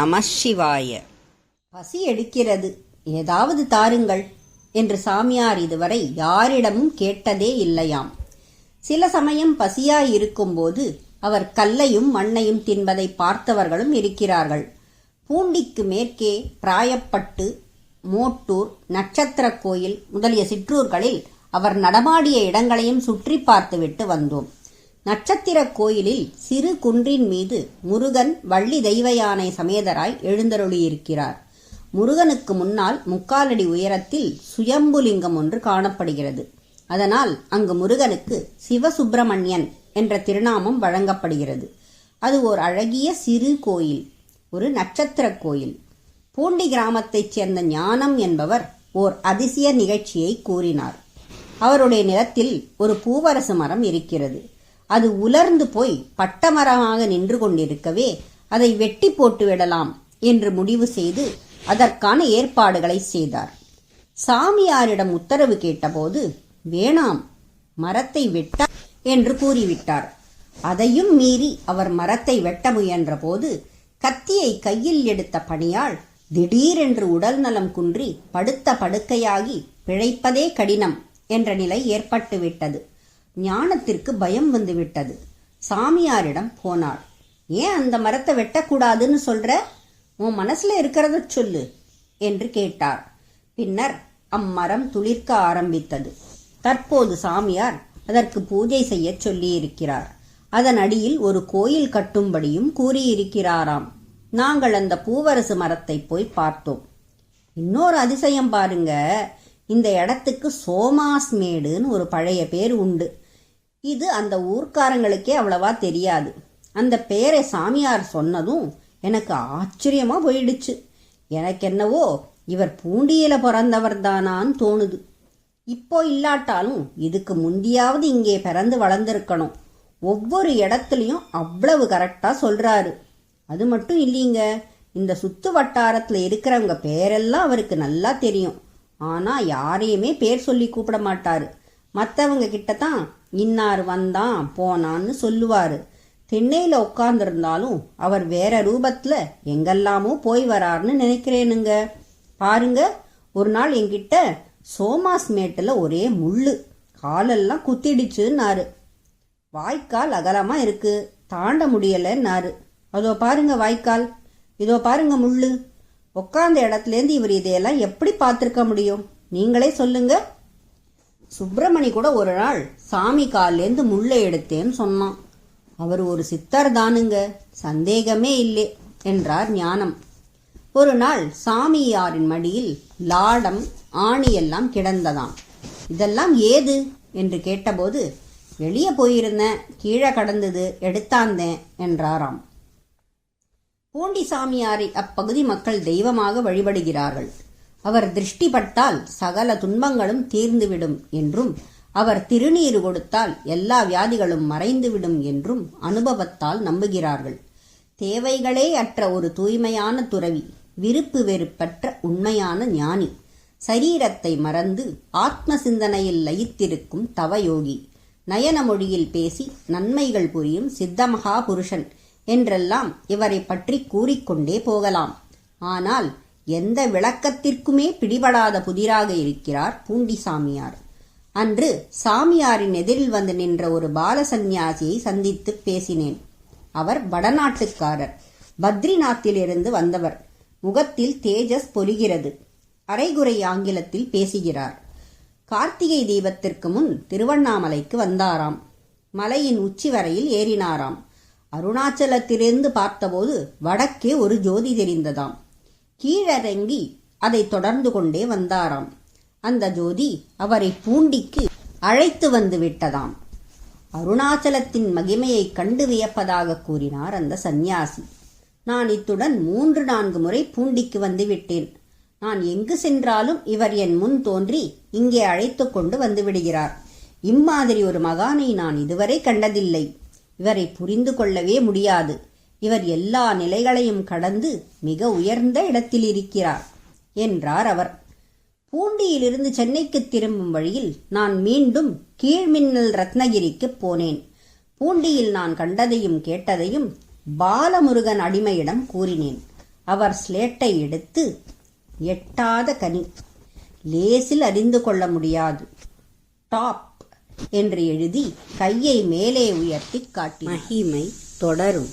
நம சிவாய. பசி எடுக்கிறது. ஏதாவது தாருங்கள் என்று சாமியார் இதுவரை யாரிடமும் கேட்டதே இல்லையாம். சில சமயம் பசியாய் இருக்கும்போது அவர் கல்லையும் மண்ணையும் தின்பதை பார்த்தவர்களும் இருக்கிறார்கள். பூண்டிக்கு மேற்கே பிராயப்பட்டு மோட்டூர் நட்சத்திர கோயில் முதலிய சிற்றூர்களில் அவர் நடமாடிய இடங்களையும் சுற்றி பார்த்துவிட்டு வந்தோம். நட்சத்திர கோயிலில் சிறு குன்றின் மீது முருகன் வள்ளி தெய்வ யானை சமேதராய் எழுந்தருளியிருக்கிறார். முருகனுக்கு முன்னால் முக்காலடி உயரத்தில் சுயம்புலிங்கம் ஒன்று காணப்படுகிறது. அதனால் அங்கு முருகனுக்கு சிவசுப்பிரமணியன் என்ற திருநாமம் வழங்கப்படுகிறது. அது ஓர் அழகிய சிறு கோயில் ஒரு நட்சத்திர கோயில். பூண்டி கிராமத்தைச் சேர்ந்த ஞானம் என்பவர் ஓர் அதிசய நிகழ்ச்சியை கூறினார். அவருடைய நிலத்தில் ஒரு பூவரசு மரம் இருக்கிறது. அது உலர்ந்து போய் பட்டமரமாக நின்று கொண்டிருக்கவே அதை வெட்டி போட்டு விடலாம் என்று முடிவு செய்து அதற்கான ஏற்பாடுகளை செய்தார். சாமியாரிடம் உத்தரவு கேட்டபோது வேணாம் மரத்தை வெட்ட என்று கூறிவிட்டார். அதையும் மீறி அவர் மரத்தை வெட்ட முயன்றபோது கத்தியை கையில் எடுத்த பணியாள் திடீரென்று உடல் நலம் குன்றி படுத்த படுக்கையாகி பிழைப்பதே கடினம் என்ற நிலை ஏற்பட்டுவிட்டது. ஞானத்திற்கு பயம் வந்துவிட்டது. சாமியாரிடம் போனாள். ஏன் அந்த மரத்தை வெட்டக்கூடாதுன்னு சொல்ற? உன் மனசுல இருக்கிறத சொல்லு என்று கேட்டார். பின்னர் அம்மரம் துளிர்க்க ஆரம்பித்தது. தற்போது சாமியார் அதற்கு பூஜை செய்யச் சொல்லியிருக்கிறார். அதன் அடியில் ஒரு கோயில் கட்டும்படியும் கூறியிருக்கிறாராம். நாங்கள் அந்த பூவரசு மரத்தை போய் பார்த்தோம். இன்னொரு அதிசயம் பாருங்க. இந்த இடத்துக்கு சோமாஸ் மேடுன்னு ஒரு பழைய பேர் உண்டு. இது அந்த ஊர்க்காரங்களுக்கே அவ்வளவா தெரியாது. அந்த பேரை சாமியார் சொன்னதும் எனக்கு ஆச்சரியமா போயிடுச்சு. எனக்கு என்னவோ இவர் பூண்டியில பிறந்தவர் தானான்னு தோணுது. இப்போ இல்லாட்டாலும் இதுக்கு முந்தியாவது இங்கே பிறந்து வளர்ந்துருக்கணும். ஒவ்வொரு இடத்துலையும் அவ்வளவு கரெக்டா சொல்றாரு. அது மட்டும் இல்லைங்க இந்த சுத்து வட்டாரத்தில் இருக்கிறவங்க பேரெல்லாம் அவருக்கு நல்லா தெரியும். ஆனால் யாரையுமே பேர் சொல்லி கூப்பிட மாட்டாரு. மற்றவங்க கிட்ட தான் இன்னார் வந்தான் போனான்னு சொல்லுவாரு. திண்ணையில உட்கார்ந்திருந்தாலும் அவர் வேற ரூபத்துல எங்கெல்லாமோ போய் வராருன்னு நினைக்கிறேனுங்க. பாருங்க ஒரு நாள் என்கிட்ட சோமாஸ் மேட்டில் ஒரே முள்ளு. காலெல்லாம் குத்திடுச்சுன்னாரு. வாய்க்கால் அகலமா இருக்கு. தாண்ட முடியலன்னாரு. அதோ பாருங்க வாய்க்கால். இதோ பாருங்க முள்ளு. உட்காந்த இடத்துலேருந்து இவர் இதையெல்லாம் எப்படி பார்த்துருக்க முடியும்? நீங்களே சொல்லுங்கள் சுப்பிரமணி கூட ஒரு நாள் சாமி கால்லேருந்து முள்ளை எடுத்தேன்னு சொன்னான். அவர் ஒரு சித்தர் தானுங்க சந்தேகமே இல்லை என்றார் ஞானம். ஒரு நாள் சாமியாரின் மடியில் லாடம் ஆணியெல்லாம் கிடந்ததாம். இதெல்லாம் ஏது? என்று கேட்டபோது வெளியே போயிருந்தேன் கீழே கடந்தது எடுத்தாந்தேன் என்றாராம். பூண்டி சாமியாரை அப்பகுதி மக்கள் தெய்வமாக வழிபடுகிறார்கள். அவர் திருஷ்டிப்பட்டால் சகல துன்பங்களும் தீர்ந்துவிடும் என்றும் அவர் திருநீறு கொடுத்தால் எல்லா வியாதிகளும் மறைந்துவிடும் என்றும் அனுபவத்தால் நம்புகிறார்கள். தேவைகளே அற்ற ஒரு தூய்மையான துறவி விருப்பு வெறுப்பற்ற உண்மையான ஞானி. சரீரத்தை மறந்து ஆத்ம சிந்தனையில் லயித்திருக்கும் தவயோகி. நயன மொழியில் பேசி நன்மைகள் புரியும் சித்தமகா புருஷன் என்றெல்லாம் இவரை பற்றி கூறிக்கொண்டே போகலாம். ஆனால் எந்த விளக்கத்திற்குமே பிடிபடாத புதிராக இருக்கிறார் பூண்டி சாமியார் அன்று சாமியாரின் எதிரில் வந்து நின்ற ஒரு பால சந்நியாசியை சந்தித்து பேசினேன். அவர் வடநாட்டுக்காரர். பத்ரிநாத்திலிருந்து வந்தவர். முகத்தில் தேஜஸ் பொலிகிறது. அரைகுறை ஆங்கிலத்தில் பேசுகிறார். கார்த்திகை தீபத்திற்கு முன் திருவண்ணாமலைக்கு வந்தாராம். மலையின் உச்சி வரையில் ஏறினாராம். அருணாச்சலத்திலிருந்து பார்த்தபோது வடக்கே ஒரு ஜோதி தெரிந்ததாம். கீழறங்கி அதை தொடர்ந்து கொண்டே வந்தாராம். அந்த ஜோதி அவரை பூண்டிக்கு அழைத்து வந்து விட்டதாம். அருணாச்சலத்தின் மகிமையை கண்டு வியப்பதாக கூறினார் அந்த சந்நியாசி. நான் இத்துடன் மூன்று நான்கு முறை பூண்டிக்கு வந்து விட்டேன். நான் எங்கு சென்றாலும் இவர் என் முன் தோன்றி இங்கே அழைத்து கொண்டு வந்து விடுகிறார். இம்மாதிரி ஒரு மகானை நான் இதுவரை கண்டதில்லை. இவரை புரிந்து கொள்ளவே முடியாது. இவர் எல்லா நிலைகளையும் கடந்து மிக உயர்ந்த இடத்தில் இருக்கிறார் என்றார் அவர். பூண்டியிலிருந்து சென்னைக்கு திரும்பும் வழியில் நான் மீண்டும் கீழ்மின்னல் ரத்னகிரிக்கு போனேன். பூண்டியில் நான் கண்டதையும் கேட்டதையும் பாலமுருகன் அடிமையிடம் கூறினேன். அவர் ஸ்லேட்டை எடுத்து எட்டாத கனி லேசில் அறிந்து கொள்ள முடியாது டாப் என்று எழுதி கையை மேலே உயர்த்தி காட்டி மகிமை தொடரும்.